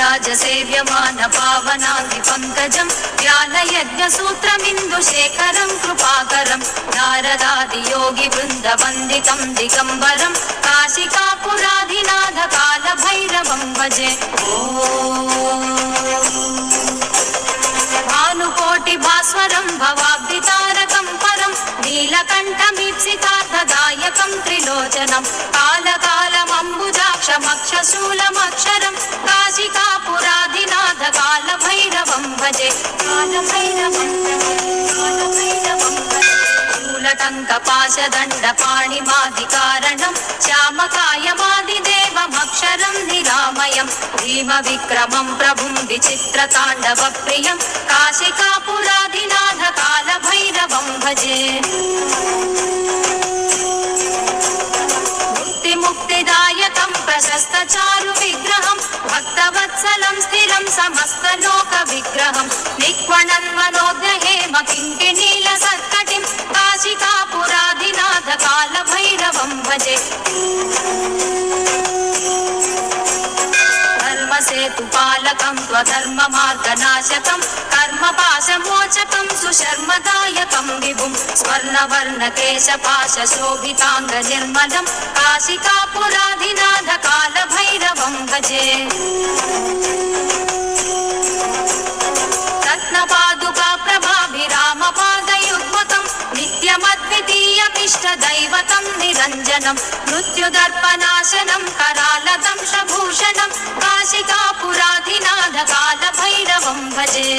राजसेव्यमान पावनादि पङ्कजं ज्ञानयज्ञसूत्रमिन्दुशेखरं कृपाकरं नारदादियोगिवृन्दवन्दितं दिगम्बरं काशिकापुराधिनाथकालभैरवं भजे भानुकोटिभास्वरं भवाब्दितारकं परं नीलकण्ठमीप्सितार्थदायकं त्रिलोचनं कालकालमम्बुज అక్షమక్షశూలమక్షరం కాశికాపురాధినాథ కాలభైరవం భజే కాలభైరవం కాలభైరవం మూలటంక పాశదండ పాణిమాదికారణం శ్యామకాయమాదిదేవమక్షరం నిరామయం భీమ విక్రమం ప్రభుం విచిత్రతాండవ ప్రియం కాశికాపురాధినాథ కాలభైరవం భజే ముక్తిదా ప్రశస్త చారు విగ్రహం భక్త వత్సలం స్థిరం సమస్త లోక విగ్రహం. నిక్వణన్మనోగ్రహేమ కింటి నీల సత్కటిం కాశికాపురాధినాథ కాల భైరవం భజే ధర్మసేతుపాలకం త్వధర్మ మార్గనాశకం కర్మ పాశమోచకం సుశర్మదాయకం स्वर्णवर्णकेशपाशशोभिताङ्गनिर्मलं काशिकापुराधिनाथ कालभैरवं भजे रत्नपादुका प्रभाभिरामपादयुग्मकं नित्यमद्वितीयमिष्टदैवतं निरञ्जनं मृत्युदर्पनाशनं करालदं शभूषणं काशिकापुराधिनाथ कालभैरवं भजे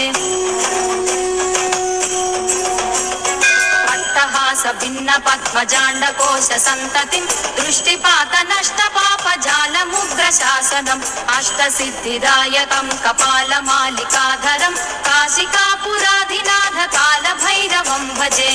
भिन्न पद्मजाण्डकोश सन्ततिं दृष्टिपात नष्ट पाप जालमुग्र शासनम् अष्टसिद्धिदायकं कपालमालिकाधरं काशिकापुराधिनाथ कालभैरवं भजे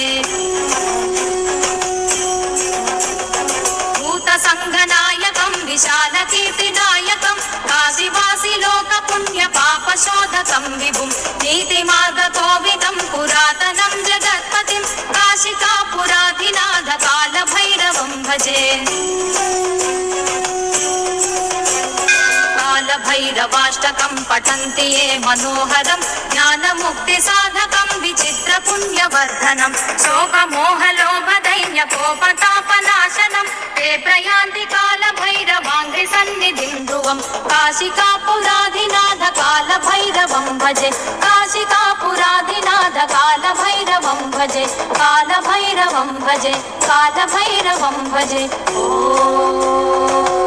भूतसङ्घनायकं विशालकीर्तिदायकं काशिवासि लोकपुण्यपापशोधकं विभुं नीतिमार्गकोविदं पुरातनं जगत्पतिं काशिकापुराधिनाथ భజే. కాలభైరవాష్టకం పఠంతి ఏ మనోహరం జ్ఞానముక్తి సాధకం విచిత్ర పుణ్యవర్ధనం శోకమోహలోభ దైన్య కోపత कालभैरवाङ्घ्रिसन्निधिं ध्रुवं काशिकापुराधिनाथ कालभैरवं भजे काशिकापुराधिनाथ कालभैरवं भजे कालभैरवं भजे कालभैरवं भजे ओ